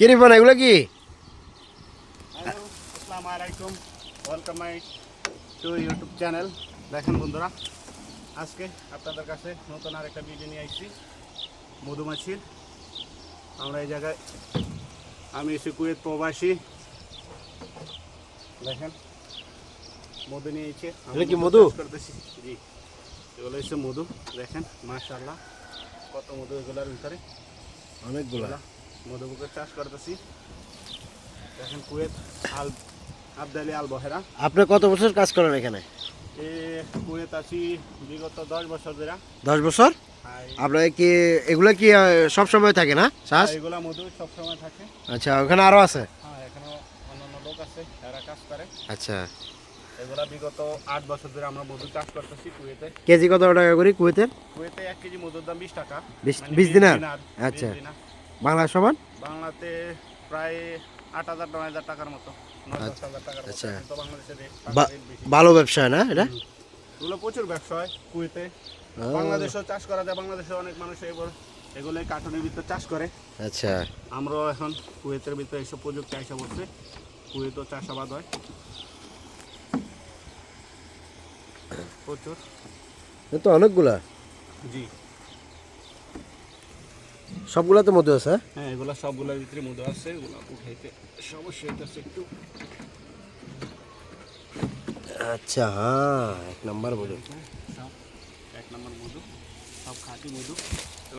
কি রিফান এগুলো কি? আসসালামু আলাইকুম welcome my to YouTube channel দেখেন বন্ধুরা আজকে আপনাদের কাছে নতুন আর একটা ভিডিও নিয়ে আসছি। মধুমাছির আমরা এই জায়গায় আমি এসে কুয়েত প্রবাসী। দেখেন মধু নিয়েছে এগুলো কি মধু? করতেছি। জি এগুলো হচ্ছে মধু দেখেন মাশাআল্লাহ। কত মধু এগুলোর ভিতরে? অনেকগুলা। মধুপুকুর চাষ করতেছি। দেখেন কুয়েত আল আবদালি আল বহেরা আপনি কত বছর কাজ করেন এখানে? কুয়েত আছি বিগত দশ বছর ধরে। দশ বছর? আপনার কি এগুলো কি সব সময় থাকে না চাষ? এগুলা মধু সবসময় থাকে। আচ্ছা ওখানে আরও আছে? হ্যাঁ এখানে অন্যান্য লোক আছে এরা কাজ করে। আচ্ছা। এগুলা বিগত আট বছর ধরে আমরা মধু চাষ করতেছি কুয়েতে। কেজি কত টাকা করি কুয়েতের কুয়েতে এক কেজি মধুর দাম বিশ টাকা। বিশ- মানে বিশ দিনার? আচ্ছা। বাংলা সমান? বাংলাতে প্রায় আট হাজার নয় হাজার টাকার মতো আচ্ছা, আচ্ছা। ভালো ব্যবসা না এটা? এগুলো প্রচুর ব্যবসা হয় কুয়েতে। বাংলাদেশেও চাষ করা যায় বাংলাদেশে অনেক মানুষ এগুলো এগুলো কার্টুনের ভিতর চাষ করে। আচ্ছা। আমরাও এখন কুয়েতের ভিতরে এইসব প্রযুক্তি আসা পড়ছে কুয়েতও চাষাবাদ হয়। প্রচুর। এ তো অনেকগুলা। জি। সবগুলাতে মধু আছে হ্যাঁ? হ্যাঁ এগুলো সবগুলোর ভিতরে মধু আছে এগুলো উঠাইতে সমস্যা হইতেছে একটু। আচ্ছা হ্যাঁ এক নাম্বার মধু। সব এক নম্বর মধু সব খাঁটি মধু।